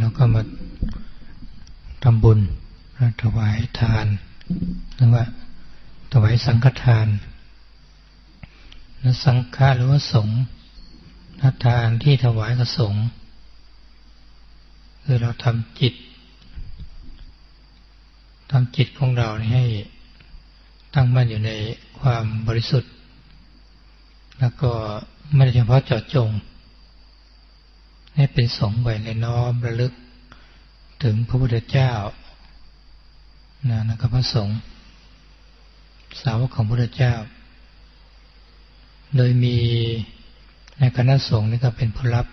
เราก็มาทำบุญถวายทานหรือว่าถวายสังฆทานและสังฆาหรือว่าสงฆ์ทานที่ถวายกับสงฆ์คือเราทำจิตทำจิตของเราให้ตั้งมั่นอยู่ในความบริสุทธิ์ แล้วก็ไม่ได้เฉพาะเจาะจง ให้เป็นสงฆ์ไว้ในน้อมระลึก ถึงพระพุทธเจ้านะนะก็พระสงฆ์สาวกของพระพุทธเจ้า โดยมีในคณะสงฆ์นี่ก็เป็นผู้รับ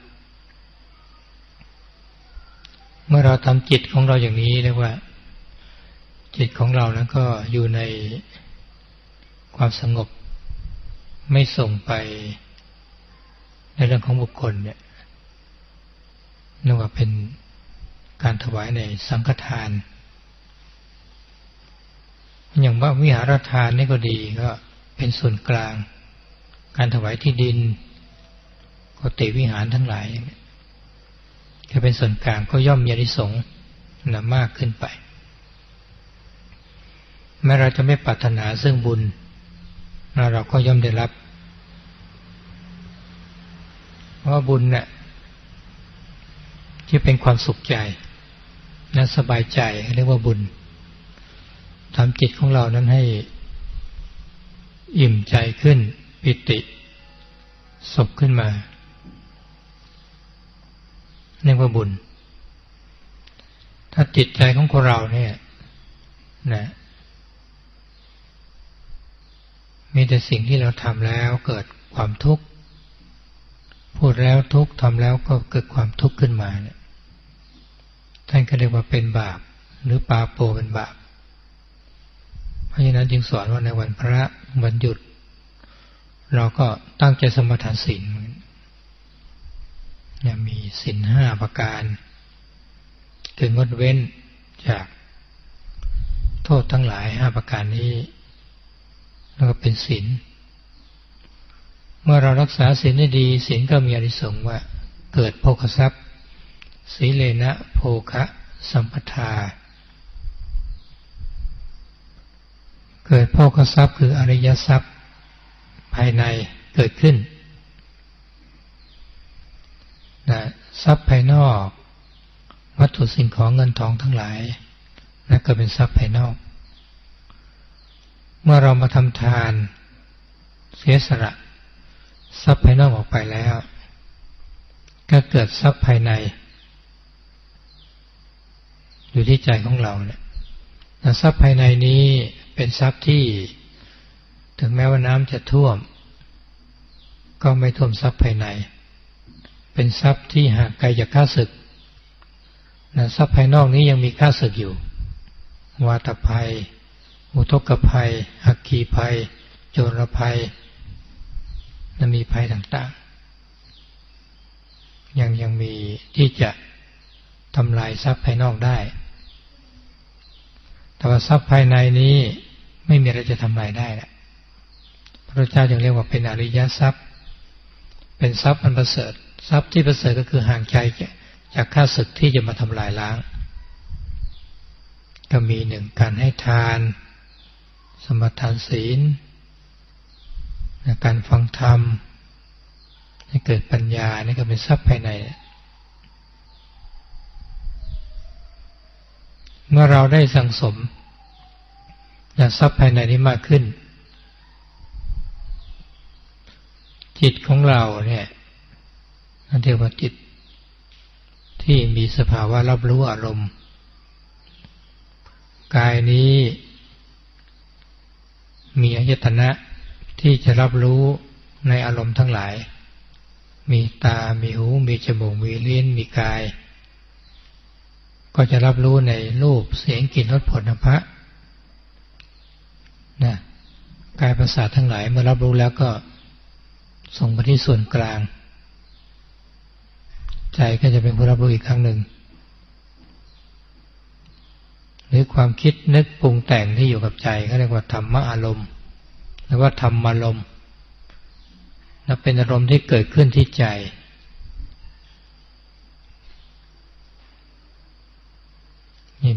เมื่อเราทำจิตของเราอย่างนี้เรียกว่า จิตของเรานั้นก็อยู่ในความสงบไม่ส่งไปในเรื่องของบุคคลเนี่ย นึกว่าเป็นการถวายในสังฆทาน อย่างว่าวิหารทานนี่ก็ดีก็เป็นส่วนกลาง การถวายที่ดินกติวิหารทั้งหลายถ้าเป็นส่วนกลางก็ย่อมมีอนิสงส์นมากขึ้นไป แม้เราจะไม่ปรารถนาซึ่งบุญ เราก็ย่อมได้รับ เพราะบุญเนี่ย ที่เป็นความสุขใจและสบายใจเรียกว่าบุญทำจิตของเรานั้นให้อิ่มใจขึ้น ปิติสบขึ้นมาเรียกว่าบุญ ถ้าจิตใจของคนเราเนี่ยนะมีแต่สิ่งที่เราทำแล้วเกิดความทุกข์ พูดแล้วทุกข์ทำแล้วก็เกิดความทุกข์ขึ้นมาเนี่ย ท่านก็เรียกว่าเป็นบาป หรือปาโปเป็นบาป เพราะฉะนั้นจึงสอนว่าในวันพระวันหยุด เราก็ตั้งใจสมทานศีลเนี่ยมีศีลห้าประการถึงงดเว้นจากโทษทั้งหลายห้าประการนี้แล้วก็เป็นศีลเมื่อเรารักษาศีลได้ดีศีลก็มีอริสงว่าเกิดโภคทรัพย์ สีเลนะโภคะสัมปทา เกิดโภคทรัพย์คืออริยทรัพย์ภายในเกิดขึ้นนะทรัพย์ภายนอก วัตถุสิ่งของเงินทองทั้งหลายนั่นก็เป็นทรัพย์ภายนอก เมื่อเรามาทำทาน เสียสละทรัพย์ภายนอกออกไปแล้ว ก็เกิดทรัพย์ภายใน อยู่ที่ใจของเราเนี่ยทรัพย์ภายในนี้เป็นทรัพย์ที่ ถึงแม้ว่าน้ำจะท่วม ก็ไม่ท่วมทรัพย์ภายใน เป็นทรัพย์ที่ห่างไกลจากข้าศึกนะทรัพย์ภายนอกนี้ยังมีข้าศึกอยู่ วาตภัย อุทกภัยหักขีภัย โจรภัยนะมีภัยต่างๆ ยังยังมีที่จะทำลายทรัพย์ภายนอกได้ แต่ว่าทรัพย์ภายในนี้ไม่มีอะไรจะทำลายได้แหละพระเจ้าจึงเรียกว่าเป็นอริยทรัพย์ เป็นทรัพย์อันประเสริฐ ทรัพย์ที่ประเสริฐก็คือห่างใจจากข้าศึกที่จะมาทำลายล้าง ก็มีหนึ่งการให้ทาน สมทานศีล การฟังธรรมให้เกิดปัญญานี่ก็เป็นทรัพย์ภายใน เมื่อเราได้สังสมทรัพย์ภายในนี้มากขึ้น จิตของเราเนี่ยนั่นเรียกว่าจิต ที่มีสภาวะรับรู้อารมณ์ กายนี้ มีอายตนะที่จะรับรู้ในอารมณ์ทั้งหลาย มีตา มีหู มีจมูก มีลิ้น มีกาย ก็จะรับรู้ในรูปเสียงกลิ่นรสผลพระนะกายประสาททั้งหลายเมื่อรับรู้แล้วก็ส่งไปที่ส่วนกลาง ใจก็จะเป็นผู้รับรู้อีกครั้งหนึ่ง หรือความคิดนึกปรุงแต่งที่อยู่กับใจก็เรียกว่าธรรมะอารมณ์ หรือว่าธรรมอารมณ์และเป็นอารมณ์ที่เกิดขึ้นที่ใจ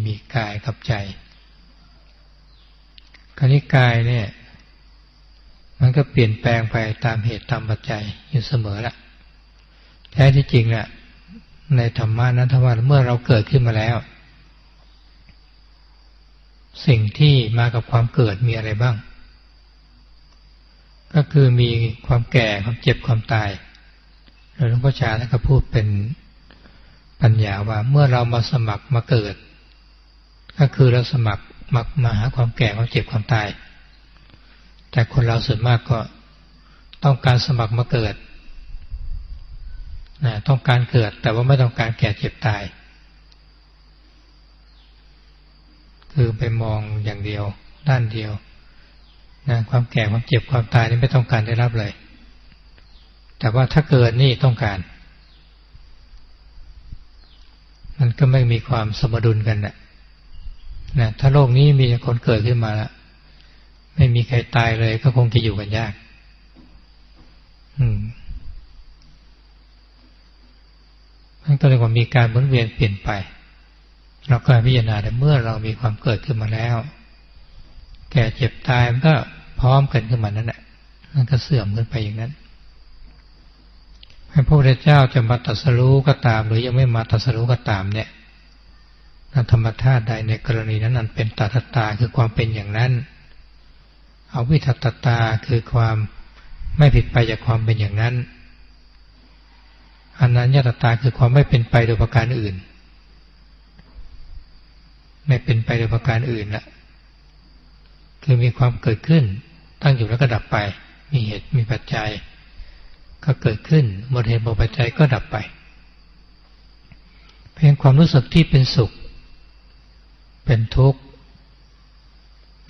มีกายกับใจคณิกายเนี่ย มันก็เปลี่ยนแปลงไปตามเหตุตามปัจจัยอยู่เสมอละแท้ที่จริงน่ะในธรรมะนั้นธรรมะเมื่อเราเกิดขึ้นมาแล้ว สิ่งที่มากับความเกิดมีอะไรบ้าง ก็คือมีความแก่ความเจ็บความตายหลวงพ่อชาท่านก็พูดเป็นปัญญาว่าเมื่อเรามาสมัครมาเกิด ก็คือเราสมัครมามาหาความแก่ความเจ็บความตาย แต่คนเราส่วนมากก็ต้องการสมัครมาเกิดนะต้องการเกิด แต่ว่าไม่ต้องการแก่เจ็บตาย คือไปมองอย่างเดียว ด้านเดียวนะความแก่ความเจ็บความตายนี่ไม่ต้องการได้รับเลย แต่ว่าถ้าเกิดนี่ต้องการ มันก็ไม่มีความสมดุลกันนะ นะถ้าโลกนี้มีคนเกิดขึ้นมาแล้วไม่มีใครตายเลยก็คงจะอยู่กันยาก อืมมันก็เลยว่ามีการหมุนเวียนเปลี่ยนไป เราก็พิจารณาแต่เมื่อเรามีความเกิดขึ้นมาแล้ว แก่เจ็บตายมันก็พร้อมกันขึ้นมานั่นแหละมันก็เสื่อมขึ้นไปอย่างนั้นให้พระพุทธเจ้าจะมาตัสรู้ก็ตาม หรือยังไม่มาตัสรู้ก็ตามเนี่ย ธรรมธาตุใดในกรณีนั้นนั้นเป็นตถตาคือความเป็นอย่างนั้น เอาวิทัตตาคือความไม่ผิดไปจากความเป็นอย่างนั้นอันนั้นยตตาคือความไม่เป็นไปโดยประการอื่น ไม่เป็นไปโดยประการอื่นละคือมีความเกิดขึ้น ตั้งอยู่แล้วก็ดับไป มีเหตุมีปัจจัย ก็เกิดขึ้นหมดเหตุหมดปัจจัยก็ดับไป เพียงความรู้สึกที่เป็นสุข เป็นทุกข์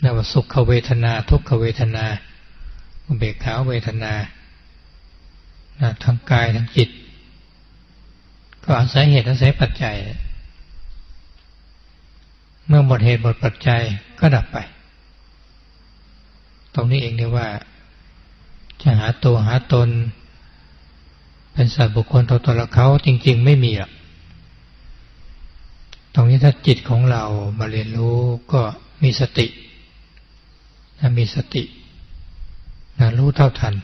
นว่าสุขเวทนา ทุกขเวทนาเบกขาเวทนาทางกายทางจิต ก็อาศัยเหตุอาศัยปัจจัย เมื่อหมดเหตุหมดปัจจัยก็ดับไป ตรงนี้เองเนี่ยว่า จะหาตัวหาตน เป็นสัตว์บุคคลตัวตนละเขาจริง ๆ ไม่มีหรอก ตรงนี้ถ้าจิตของเรามาเรียนรู้ก็มีสตินะมีสตินะรู้เท่าทัน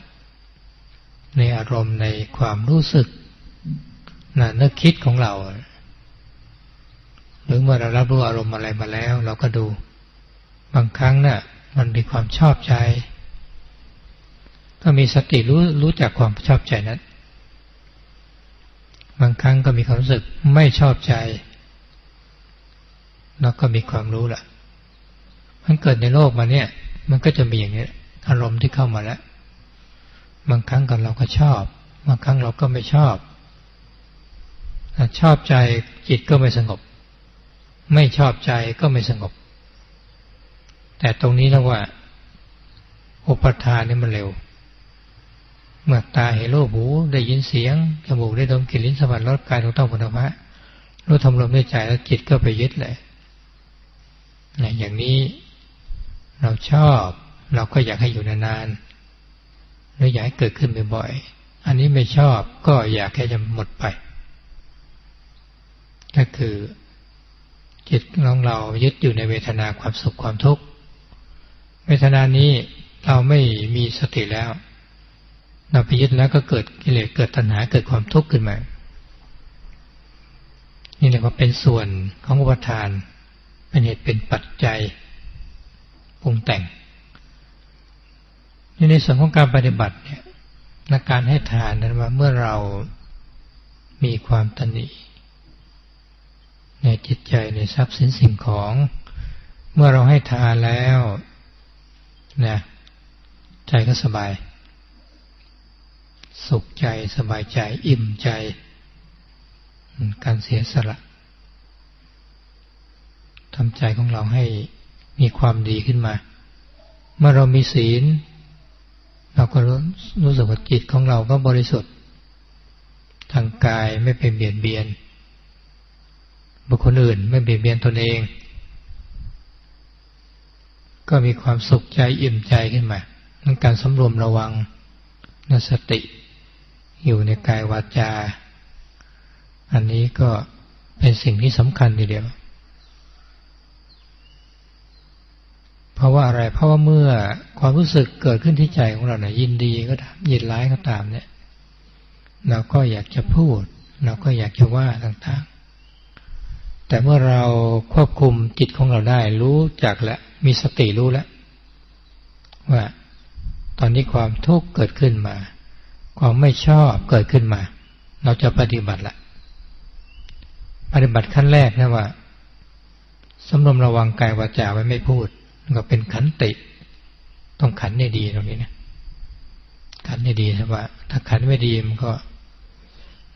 ในอารมณ์ในความรู้สึกนะนึกคิดของเรา หรือเมื่อเรารับรู้อารมณ์อะไรมาแล้ว เราก็ดู บางครั้งนะ่ะ มันมีความชอบใจ ก็มีสติรู้รู้จักความชอบใจนั้น บางครั้งก็มีความรู้สึกไม่ชอบใจ แล้วก็มีความรู้ละมันเกิดในโลกมาเนี่ย มันก็จะมีอย่างนี้อารมณ์ที่เข้ามาแล้วบางครั้งก็เราก็ชอบ บางครั้งเราก็ไม่ชอบชอบใจจิตก็ไม่สงบ ไม่ชอบใจก็ไม่สงบ แต่ตรงนี้แล้วว่า อุปทานนี่มันเร็ว เมื่อตาเห็นรูปหูได้ยินเสียงจมูกได้ดมกลิ่นลิ้นสัมผัสรสกายถูกต้องผลพระรู้ทำลมด้ใจแล้วจิตก็ไปยึดเลย อย่างนี้เราชอบ เราก็อยากให้อยู่นานๆหรืออยากให้เกิดขึ้นบ่อยๆอันนี้ไม่ชอบก็อยากให้จะหมดไป ก็คือจิตของเรายึดอยู่ในเวทนาความสุขความทุกข์เวทนานี้เราไม่มีสติแล้ว เราไปยึดแล้วก็เกิดกิเลสเกิดตัณหาเกิดความทุกข์ขึ้นมานี่เรียกว่าเป็นส่วนของอุปทาน เป็นเหตุเป็นปัจจัยปรุงแต่งในส่วนของการปฏิบัติเนี่ยในการให้ทานนั้นว่าเมื่อเรามีความตนีในจิตใจในทรัพย์สินสิ่งของ เมื่อเราให้ทานแล้วนะใจก็สบาย สุขใจสบายใจอิ่มใจ การเสียสละ ทำใจของเราให้มีความดีขึ้นมา เมื่อเรามีศีล เราก็รู้สึกว่าจิตของเราก็บริสุทธิ์ ทางกายไม่เป็นเบียดเบียน บุคคลอื่นไม่เบียดเบียนตนเอง ก็มีความสุขใจอิ่มใจขึ้นมาในการสำรวมระวังนสติ อยู่ในกายวาจา อันนี้ก็เป็นสิ่งที่สำคัญทีเดียว พราะว่าอะไร เพราะว่าเมื่อความรู้สึกเกิดขึ้นที่ใจของเราเนี่ยยินดีก็ตามยินร้ายก็ตามเนี่ย เราก็อยากจะพูด เราก็อยากจะว่าต่างๆ แต่เมื่อเราควบคุมจิตของเราได้ รู้จักแล้วมีสติรู้แล้วว่าตอนนี้ความทุกข์เกิดขึ้นมา ความไม่ชอบเกิดขึ้นมา เราจะปฏิบัติละปฏิบัติขั้นแรกนะว่าสำรวมระวังกายวาจาไว้ไม่พูด ก็เป็นขันติ ต้องขันให้ดีตรงนี้นะขันให้ดีนะว่า ถ้าขันไม่ดีมันก็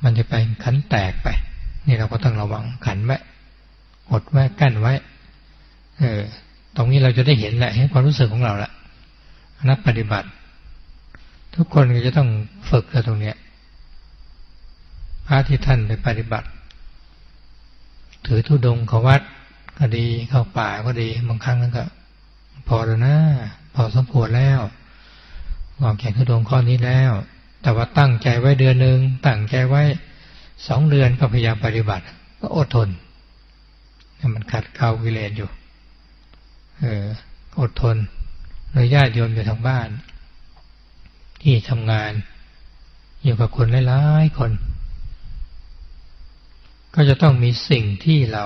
มันจะไปขันแตกไป นี่เราก็ต้องระวังขันไว้อดไว้กั้นไว้ เออ ตรงนี้เราจะได้เห็นแหละเห็นความรู้สึกของเราละนักปฏิบัติ ทุกคนก็จะต้องฝึกตรงเนี้ยพระที่ท่านไปปฏิบัติ ถือธุดงขวัดก็ดีเข้าป่าก็ดีบางครั้งนั้นก็ พอแล้วนะพอสมควรแล้ววางแข่งทุดงข้อนี้แล้ว แต่ว่าตั้งใจไว้เดือนหนึ่งตั้งใจไว้สองเดือนก็พยายามปฏิบัติ ก็อดทนมันขัดเกลาวิเลนอยู่ เออ อดทนโดยญาติโยมอยู่ทางบ้าน ที่ทำงาน อยู่กับคนหลายๆคน ก็จะต้องมีสิ่งที่เรา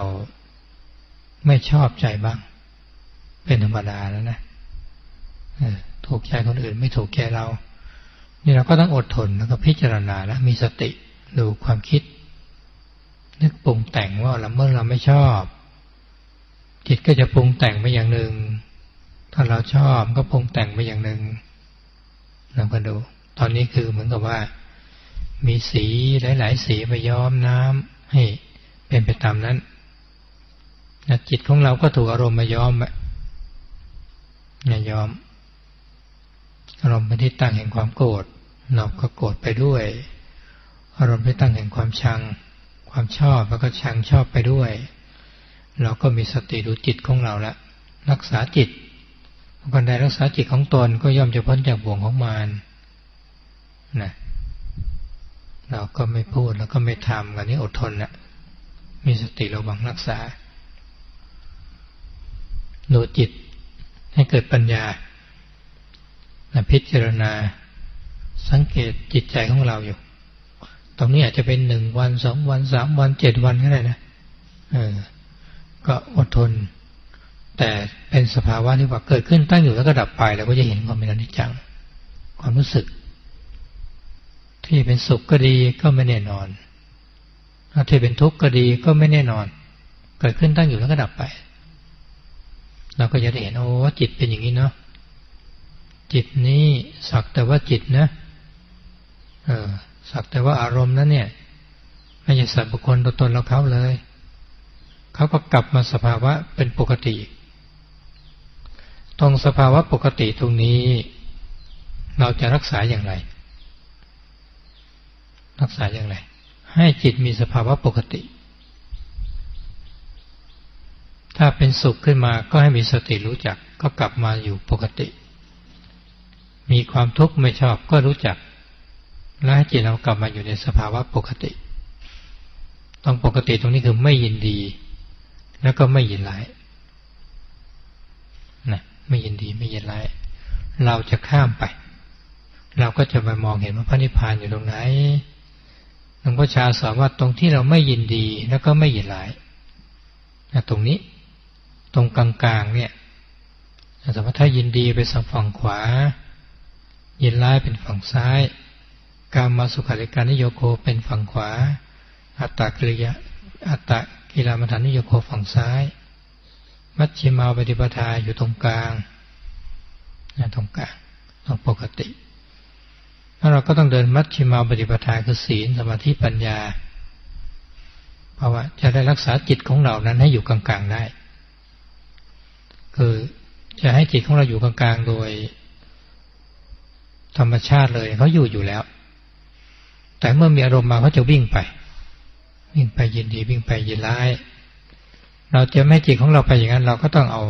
ไม่ชอบใจบ้าง เป็นธรรมดาแล้วนะถูกใจคนอื่นไม่ถูกใจเรา นี่เราก็ต้องอดทนแล้วก็พิจารณาแล้วมีสติดูความคิด นึกปรุงแต่งว่าเราเมื่อเราไม่ชอบ จิตก็จะปรุงแต่งไปอย่างหนึ่ง ถ้าเราชอบก็ปรุงแต่งไปอย่างหนึ่งเราก็ดู ตอนนี้คือเหมือนกับว่า มีสีหลาย ๆ สีไปย้อมน้ำให้เป็นไปตามนั้นจิตของเราก็ถูกอารมณ์มาย้อม ไปยอมอารมณ์เป็นที่ตั้งแห่งความโกรธเราก็โกรธไปด้วย อารมณ์ที่ตั้งแห่งความชัง ความชอบแล้วก็ชังชอบไปด้วย เราก็มีสติดูจิตของเราละรักษาจิตคนใดรักษาจิตของตนก็ย่อมจะพ้นจากบ่วงของมารนะเราก็ไม่พูดแล้วก็ไม่ทำกันนี้อดทนนะมีสติระวังรักษาดูจิต ให้เกิดปัญญาพิจารณาสังเกตจิตใจของเราอยู่ ตรงนี้อาจจะเป็นหนึ่งวันสองวันสามวันเจ็ดวันก็ได้นะเออ ก็อดทน แต่เป็นสภาวะที่ว่าเกิดขึ้นตั้งอยู่แล้วก็ดับไปเราก็จะเห็นความเป็นอนิจจัง ความรู้สึก ที่เป็นสุขก็ดีก็ไม่แน่นอนถ้าที่เป็นทุกข์ก็ดีก็ไม่แน่นอน เกิดขึ้นตั้งอยู่แล้วก็ดับไป เราก็จะได้เห็นโอ้จิตเป็นอย่างนี้เนาะจิตนี้สักแต่ว่าจิตนะเออสักแต่ว่าอารมณ์นั้นเนี่ยไม่ใช่สัตว์บุคคลตัวตนเราเขาเลย เขาก็กลับมาสภาวะเป็นปกติ ตรงสภาวะปกติตรงนี้ เราจะรักษาอย่างไร รักษาอย่างไร ให้จิตมีสภาวะปกติ ถ้าเป็นสุขขึ้นมาก็ให้มีสติรู้จัก ก็กลับมาอยู่ปกติ มีความทุกข์ไม่ชอบก็รู้จัก และให้จิตเรากลับมาอยู่ในสภาวะปกติ ต้องปกติตรงนี้คือไม่ยินดี แล้วก็ไม่ยินร้ายนะไม่ยินดีไม่ยินร้าย เราจะข้ามไป เราก็จะไปมองเห็นว่าพระนิพพานอยู่ตรงไหนหลวงพ่อชาสอนว่าตรงที่เราไม่ยินดีแล้วก็ไม่ยินร้ายนะตรงนี้ ตรงกลางๆเนี่ยสมมติถ้ายินดีไปฝั่งขวา ยินร้ายเป็นฝั่งซ้ายการมาสุขาริการนิโยโคเป็นฝั่งขวา อัตตกิริยะอัตตกิลามัฐานิโยโคฝั่งซ้าย มัชฌิมาปฏิปทาอยู่ตรงกลางตรงกลางตรงปกติแล้วเราก็ต้องเดินมัชฌิมาปฏิปทาคือศีลสมาธิปัญญา เพราะว่าจะได้รักษาจิตของเรานั้นให้อยู่กลางๆได้ คือจะให้จิตของเราอยู่กลางๆโดย ธรรมชาติเลยเขาอยู่อยู่แล้ว แต่เมื่อมีอารมณ์มาเขาจะวิ่งไป วิ่งไปยินดีวิ่งไปยินร้าย เราจะไม่จิตของเราไปอย่างนั้น เราก็ต้องเอา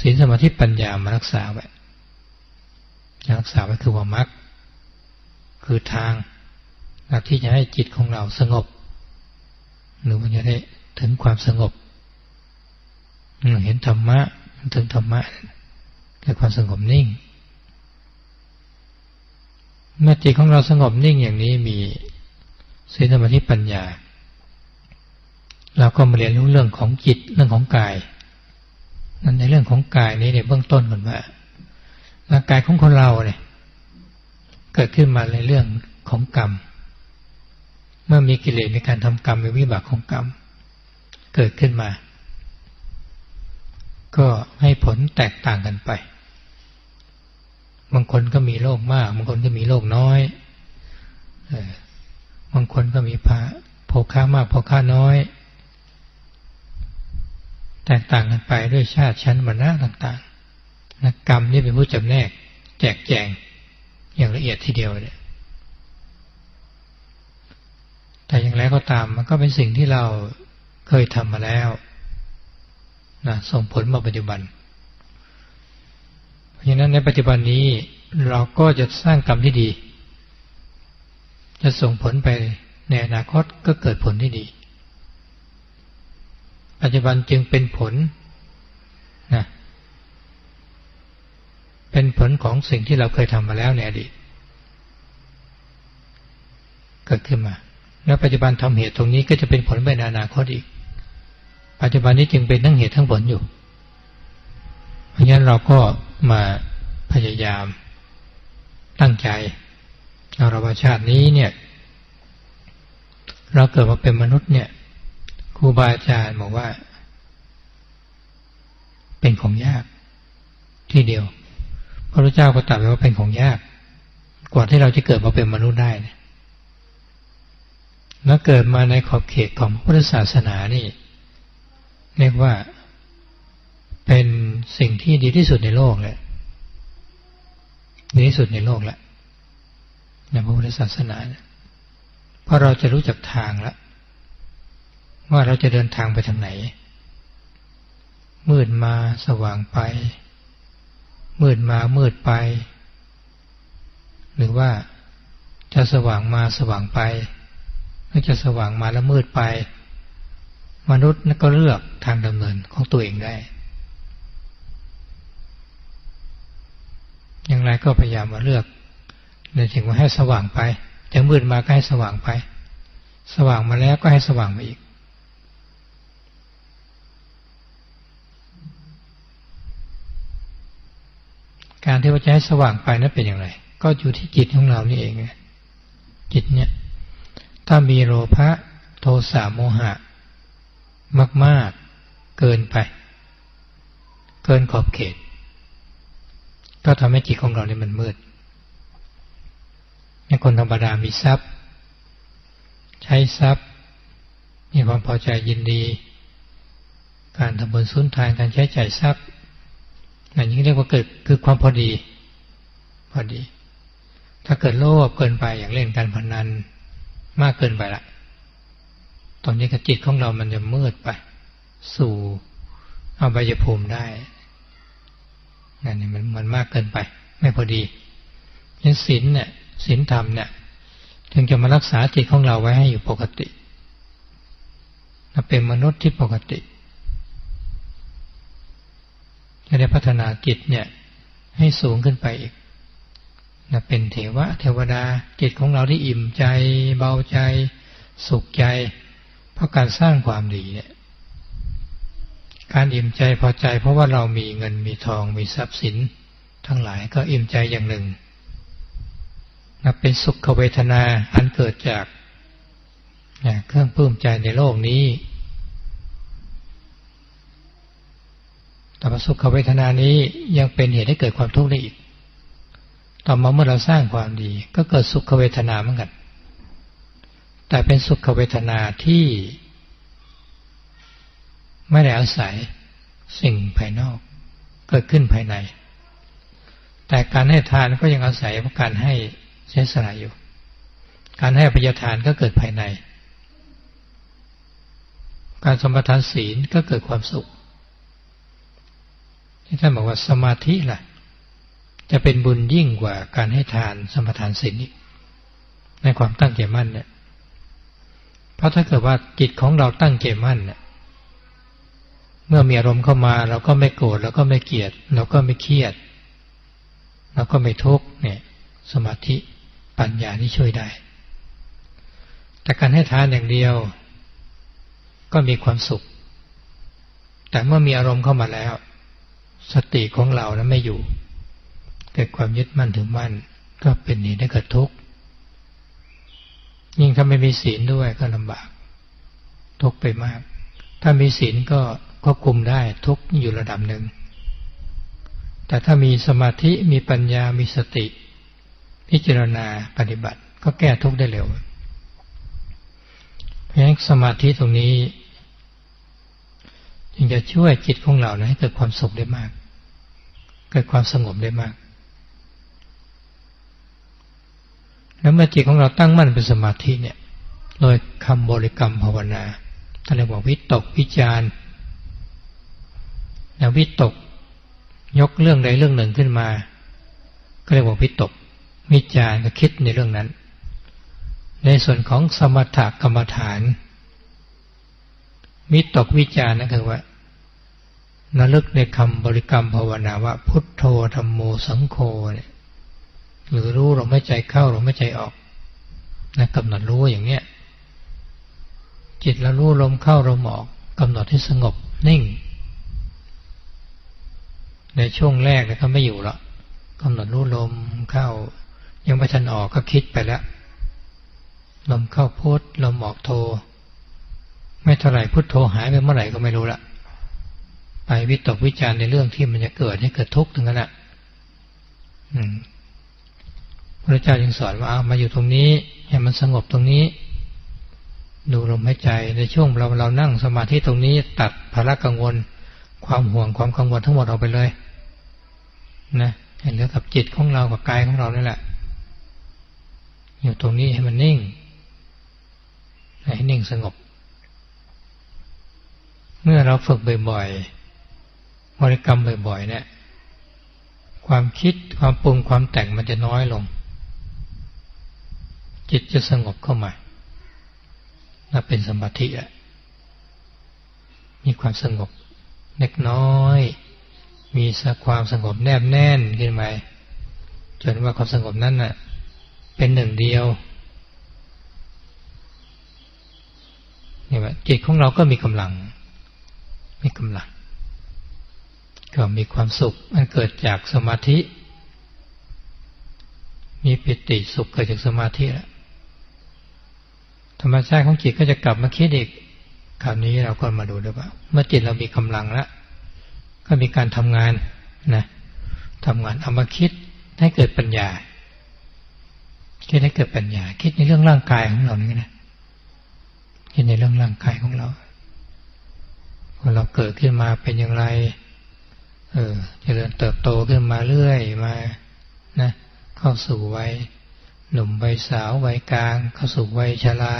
ศีลสมาธิปัญญามารักษาไว้รักษาไว้คือว่ามรรคคือทางที่จะให้จิตของเราสงบ หรือมันจะได้ถึงความสงบ เห็นธรรมะถึงธรรมะคือความสงบนิ่ง เมื่อจิตของเราสงบนิ่งอย่างนี้มีศีลสมาธิปัญญา เราก็มาเรียนรู้เรื่องของจิตเรื่องของกายนั่นในเรื่องของกายนี้ในเบื้องต้นก่อนว่าร่างกายของคนเราเนี่ย เกิดขึ้นมาในเรื่องของกรรม เมื่อมีกิเลสในการทำกรรมมีวิบากของกรรม เกิดขึ้นมา ก็ให้ผลแตกต่างกันไป บางคนก็มีโรคมาก บางคนก็มีโรคน้อยบางคนก็มีพระโภค่ามากโภค่าน้อย แตกต่างกันไปด้วยชาติชั้นวรรณะต่างๆนะกรรมนี่เป็นผู้จำแนก แจกแจงอย่างละเอียดทีเดียวเลยแต่อย่างไรก็ตามมันก็เป็นสิ่งที่เราเคยทำมาแล้ว นะส่งผลมาปัจจุบัน เพราะฉะนั้นในปัจจุบันนี้เราก็จะสร้างกรรมที่ดี จะส่งผลไปในอนาคตก็เกิดผลที่ดี ปัจจุบันจึงเป็นผลนะเป็นผลของสิ่งที่เราเคยทำมาแล้วในอดีต เกิดขึ้นมา แล้วปัจจุบันทำเหตุตรงนี้ก็จะเป็นผลไปในอนาคตอีก ปัจจุบันนี้จึงเป็นทั้งเหตุทั้งผลอยู่ เพราะฉะนั้นเราก็มาพยายามตั้งใจเราระวชาตินี้เนี่ย เราเกิดมาเป็นมนุษย์เนี่ยครูบาอาจารย์บอกว่า เป็นของยากที่เดียว พระพุทธเจ้าก็ตรัสไว้ว่าเป็นของยาก กว่าที่เราจะเกิดมาเป็นมนุษย์ได้เนี่ยแล้วเกิดมาในขอบเขตของพระพุทธศาสนานี่ เรียกว่าเป็นสิ่งที่ดีที่สุดในโลกเลยดีที่สุดในโลกแหละในพระพุทธศาสนาเพราะเราจะรู้จักทางแล้วว่าเราจะเดินทางไปทางไหน มืดมาสว่างไป มืดมามืดไป หรือว่าจะสว่างมาสว่างไปหรือจะสว่างมาแล้วมืดไป มนุษย์ก็เลือกทางดำเนินของตัวเองได้ อย่างไรก็พยายามมาเลือกในถึงว่าให้สว่างไปจะมืดมาก็ให้สว่างไป สว่างมาแล้วก็ให้สว่างมาอีก การที่ว่าจะให้สว่างไปนั้นเป็นอย่างไร ก็อยู่ที่จิตของเรานี่เองจิตเนี่ย ถ้ามีโลภะโทสะโมหะ มาก ๆ เกินไป เกินขอบเขต ก็ทำให้จิตของเราเนี่ยมันมืดในคนธรรมดามีทรัพย์ ใช้ทรัพย์ มีความพอใจยินดี การทำบุญสุนทานการใช้จ่ายทรัพย์นั่นยิ่งเรียกว่าเกิดคือความพอดี พอดี ถ้าเกิดโลภเกินไปอย่างเล่นการพนันมากเกินไปละ ตอนนี้กจิตของเรามันจะมืดไป สู่เอาใบยภูมิได้นั่นนี่มันมันมากเกินไป ไม่พอดียันศีลเนี่ยศีลธรรมเนี่ยถึงจะมารักษาจิตของเราไว้ให้อยู่ปกติเป็นมนุษย์ที่ปกติจะได้พัฒนาจิตเนี่ยให้สูงขึ้นไปอีกนะเป็นเทวะ เทวดาจิตของเราที่อิ่มใจ เบาใจ สุขใจ ราะการสร้างความดีเนี่ย การอิ่มใจพอใจ เพราะว่าเรามีเงินมีทองมีทรัพย์สิน ทั้งหลายก็อิ่มใจอย่างหนึ่งนะเป็นสุขเวทนาอันเกิดจากเครื่องปลื้มใจในโลกนี้ แต่ประสุขเวทนานี้ยังเป็นเหตุให้เกิดความทุกข์ได้อีก ต่อมาเมื่อเราสร้างความดี ก็เกิดสุขเวทนาเหมือนกัน แต่เป็นสุขเวทนาที่ไม่ได้อาศัยสิ่งภายนอกเกิดขึ้นภายใน แต่การให้ทานก็ยังอาศัยการให้เสียสละอยู่ การให้พยาทานก็เกิดภายใน การสมทานศีลก็เกิดความสุขที่ท่านบอกว่าสมาธิล่ะ จะเป็นบุญยิ่งกว่าการให้ทานสมทานศีลในความตั้งใจมั่นเนี่ย ราะถ้าเกิดว่าจิตของเราตั้งใจมั่นเนี่ยเมื่อมีอารมณ์เข้ามาเราก็ไม่โกรธเราก็ไม่เกลียด เราก็ไม่เครียด เราก็ไม่ทุกข์เนี่ย สมาธิปัญญานี่ช่วยได้ แต่การให้ทานอย่างเดียว ก็มีความสุข แต่เมื่อมีอารมณ์เข้ามาแล้ว สติของเรานะไม่อยู่ เกิดความยึดมั่นถือมั่น ก็เป็นเหตุให้เกิดทุกข์ ยิ่งถ้าไม่มีศีลด้วยก็ลำบาก ทุกไปมาก ถ้ามีศีลก็ก็คุมได้ทุกอยู่ระดับหนึ่ง แต่ถ้ามีสมาธิมีปัญญามีสติ พิจารณาปฏิบัติ ก็แก้ทุกได้เร็วเพราะฉะนั้นสมาธิตรงนี้จึงจะช่วยจิตของเรานะให้เกิดความสุขได้มาก เกิดความสงบได้มาก แล้วเมื่อจิตของเราตั้งมั่นเป็นสมาธิเนี่ยโดยคำบริกรรมภาวนาท่านเรียกว่าวิตกวิจารแล้ววิตกยกเรื่องใดเรื่องหนึ่งขึ้นมา ก็เรียกว่าวิตก วิจารก็คิดในเรื่องนั้น ในส่วนของสมถกรรมฐานวิตกวิจารนั่นคือว่าระลึกในคำบริกรรมภาวนาว่า พุทโธธรรมโมสังโฆเนี่ย หรือรู้ลมหายใจเข้าลมหายใจออกนะกำหนดรู้อย่างเนี้ยจิตเรารู้ลมเข้าลมออกกำหนดให้สงบนิ่ง ในช่วงแรกเนี่ยก็ไม่อยู่ละกำหนดรู้ลมเข้า ยังไม่ทันออกก็คิดไปแล้วลมเข้าพุทลมออกโท ไม่เท่าไหร่พุทโธหายไปเมื่อไหร่ก็ไม่รู้ละไปวิตกวิจารในเรื่องที่มันจะเกิดให้เกิดทุกข์ถึงนั้นอะ พระเจ้าจึงสอนว่าเอามาอยู่ตรงนี้ให้มันสงบตรงนี้ ดูลมหายใจในช่วงเราเรานั่งสมาธิตรงนี้ ตัดภาระกังวล ความห่วงความกังวลทั้งหมดออกไปเลยนะให้เหลือกับจิตของเรากับกายของเรานี่แหละ อยู่ตรงนี้ให้มันนิ่งให้นิ่งสงบ เมื่อเราฝึกบ่อยๆบริกรรมบ่อยๆเนี่ย ความคิดความปรุงความแต่งมันจะน้อยลง จิตจะสงบเข้ามาน่าเป็นสมาธิอะมีความสงบเล็กน้อย มีความสงบแนบแน่นขึ้นมาจนว่าความสงบนั้นน่ะ เป็นหนึ่งเดียวนี่ว่าจิตของเราก็มีกำลัง มีกำลัง ก็มีความสุขมันเกิดจากสมาธิ มีปิติสุขเกิดจากสมาธิแล้ว ธรรมชาติของจิตก็จะกลับมาคิดอีกคราวนี้เราก็มาดูด้วยว่า เมื่อจิตเรามีกำลังแล้วก็มีการทำงานนะทำงานเอามาคิดให้เกิดปัญญา คิดให้เกิดปัญญา คิดในเรื่องร่างกายของเรานี่นะคิดในเรื่องร่างกายของเราพอเราเกิดขึ้นมาเป็นอย่างไร เออจเจริญเติบโตขึ้นมาเรื่อยมานะ เข้าสู่วัย หนุ่มวัยสาววัยกลางเข้าสู่วัยชรา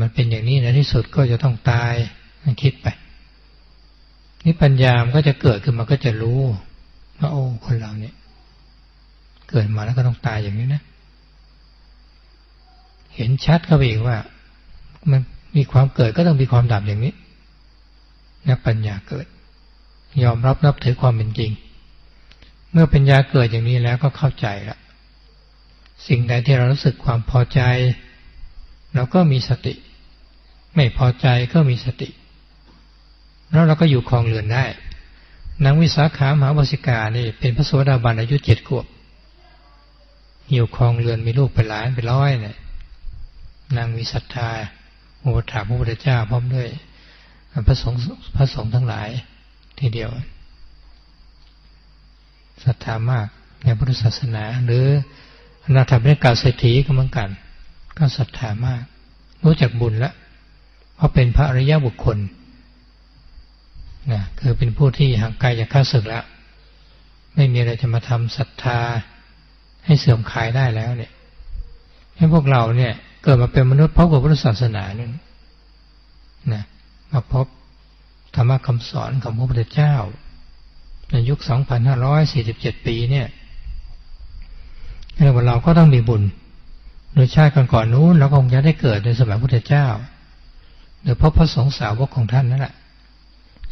มันเป็นอย่างนี้ในที่สุดก็จะต้องตายมันคิดไป นี่ปัญญามก็จะเกิดขึ้นมาก็จะรู้ว่าโอ้คนเราเนี่ย เกิดมาแล้วก็ต้องตายอย่างนี้นะ เห็นชัดเข้าไปอีกว่า มันมีความเกิดก็ต้องมีความดับอย่างนี้นักปัญญาเกิด ยอมรับนับถือความเป็นจริง เมื่อปัญญาเกิดอย่างนี้แล้วก็เข้าใจละ สิ่งใดที่เรารู้สึกความพอใจ เราก็มีสติ ไม่พอใจก็มีสติ แล้วเราก็อยู่คลองเรือนได้นางวิสาขามหาบสิกานี่เป็นพระโสดาบันอายุเจ็ดขวบอยู่คลองเรือนมีลูกเป็นล้านเป็นร้อยเนี่ยนางมีศรัทธาโอถาพระพุทธเจ้าพร้อมด้วยพระสงฆ์พระสงฆ์ทั้งหลายทีเดียวศรัทธามากในพุทธศาสนาหรือ อนาถบิณกาเศรษฐีก็เหมือนกัน ก็ศรัทธามาก รู้จักบุญแล้วเพราะเป็นพระอริยบุคคลนะคือเป็นผู้ที่ห่างไกลจากข้าศึกแล้วไม่มีอะไรจะมาทำศรัทธาให้เสื่อมคลายได้แล้วเนี่ยให้พวกเราเนี่ยเกิดมาเป็นมนุษย์พบกับพุทธศาสนานี่นะมาพบธรรมคำสอนของพระพุทธเจ้า ในยุค 2547 ปีเนี่ย เรียกว่าเราก็ต้องมีบุญโดยชาติก่อนๆนู้นเราคงจะได้เกิดในสมัยพุทธเจ้าหรือพระพระสงฆ์สาวกของท่านนั่นแหละ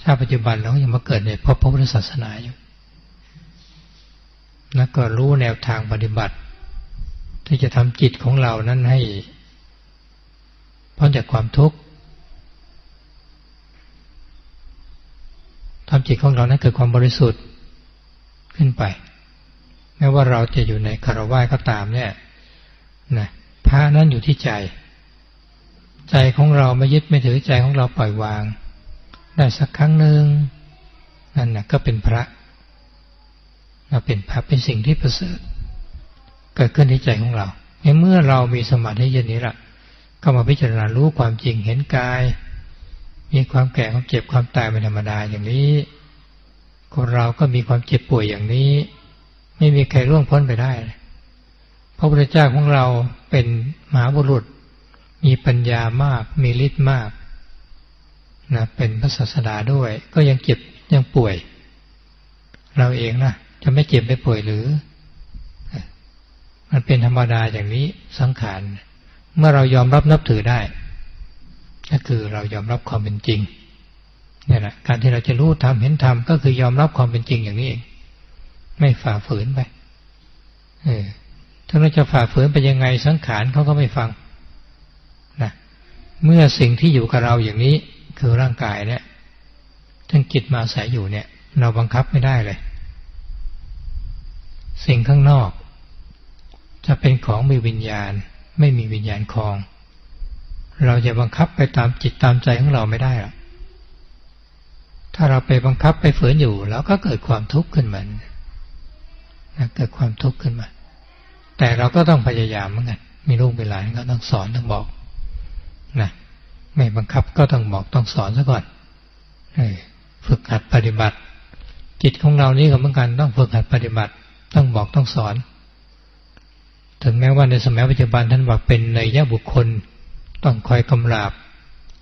ชาติปัจจุบันเราก็ยังมาเกิดในพบพระพุทธศาสนาอยู่แล้วก็รู้แนวทางปฏิบัติ ที่จะทำจิตของเรานั้นให้พ้นจากความทุกข์ทำจิตของเรานั้นเกิดความบริสุทธิ์ขึ้นไป แม้ว่าเราจะอยู่ในคารวะก็ตามเนี่ยนะพระนั้นอยู่ที่ใจ ใจของเราไม่ยึดไม่ถือใจของเราปล่อยวาง ได้สักครั้งหนึ่งนั่นนะก็เป็นพระเราเป็นพระเป็นสิ่งที่ประเสริฐเกิดขึ้นในใจของเราเมื่อเรามีสมาธิเย็นนี้ละก็มาพิจารณารู้ความจริงเห็นกาย มีความแก่ความเจ็บความตายเป็นธรรมดาอย่างนี้ คนเราก็มีความเจ็บป่วยอย่างนี้ ไม่มีใครร่วงพ้นไปได้ พระพุทธเจ้าของเราเป็นมหาบุรุษ มีปัญญามาก มีฤทธิ์มากนะเป็นพระศาสดาด้วย ก็ยังเจ็บยังป่วย เราเองนะจะไม่เจ็บไม่ป่วยหรือ มันเป็นธรรมดาอย่างนี้สังขาร เมื่อเรายอมรับนับถือได้ ก็คือเรายอมรับความเป็นจริงนี่แหละการที่เราจะรู้ทำเห็นทำก็คือยอมรับความเป็นจริงอย่างนี้เอง ไม่ฝ่าฝืนไปเออถ้าเราจะฝ่าฝืนไปยังไงสังขารเขาก็ไม่ฟังนะเมื่อสิ่งที่อยู่กับเราอย่างนี้คือร่างกายเนี่ยทั้งจิตมาอาศัยอยู่เนี่ย เราบังคับไม่ได้เลย สิ่งข้างนอก จะเป็นของมีวิญญาณ ไม่มีวิญญาณคลอง เราจะบังคับไปตามจิตตามใจของเราไม่ได้หรอกถ้าเราไปบังคับไปฝืนอยู่ แล้วก็เกิดความทุกข์ขึ้นเหมา เกิดความทุกข์ขึ้นมา แต่เราก็ต้องพยายามเหมือนกันมีลูกมีหลานก็ต้องสอนต้องบอกนะไม่บังคับก็ต้องบอกต้องสอนซะก่อนฝึกหัดปฏิบัติ จิตของเรานี้ก็เหมือนกันต้องฝึกหัดปฏิบัติ ต้องบอกต้องสอน ถึงแม้ว่าในสมัยปัจจุบันท่านบอกเป็นในยะบุคคล ต้องคอยกำราบ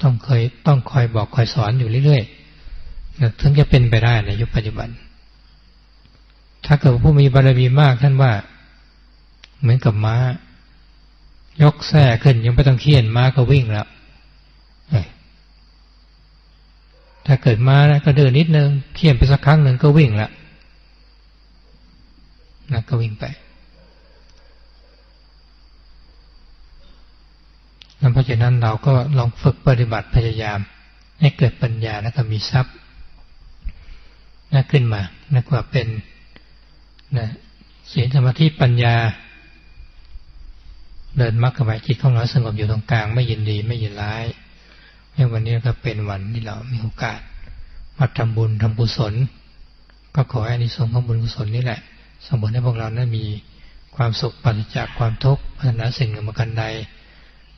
ต้องเคยต้องคอยบอกคอยสอนอยู่เรื่อยๆถึงจะเป็นไปได้ในยุคปัจจุบัน ถ้าเกิดผู้มีบารมีมากท่านว่า เหมือนกับม้า ยกแส้ขึ้นยังไม่ต้องเคี่ยนม้าก็วิ่งแล้วถ้าเกิดม้านะก็เดินนิดนึงเคี่ยนไปสักครั้งหนึ่งก็วิ่งแล้วนะก็วิ่งไปเพราะฉะนั้นเราก็ลองฝึกปฏิบัติพยายาม ให้เกิดปัญญาแล้วก็มีทรัพย์นะขึ้นมานะว่าเป็น นะศีลสมาธิปัญญา เดินมรรคไปจิตของเราสงบอยู่ตรงกลาง ไม่ยินดีไม่ยินร้ายในวันนี้ก็เป็นวันที่เรามีโอกาสมาทำบุญทำบุศล ก็ขอให้อนิสงส์ของบุญกุศลนี่แหละสมบูรณ์ให้พวกเรานั้นมีความสุขปัจจากความทุกข์พัฒนาสิ่งหนึ่งมากันใด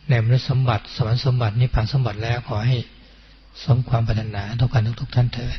ในมนุษย์สมบัติสวรรค์สมบัตินิพพานสมบัติแล้วขอให้สมความปรารถนาทุกการทุกท่านเถิด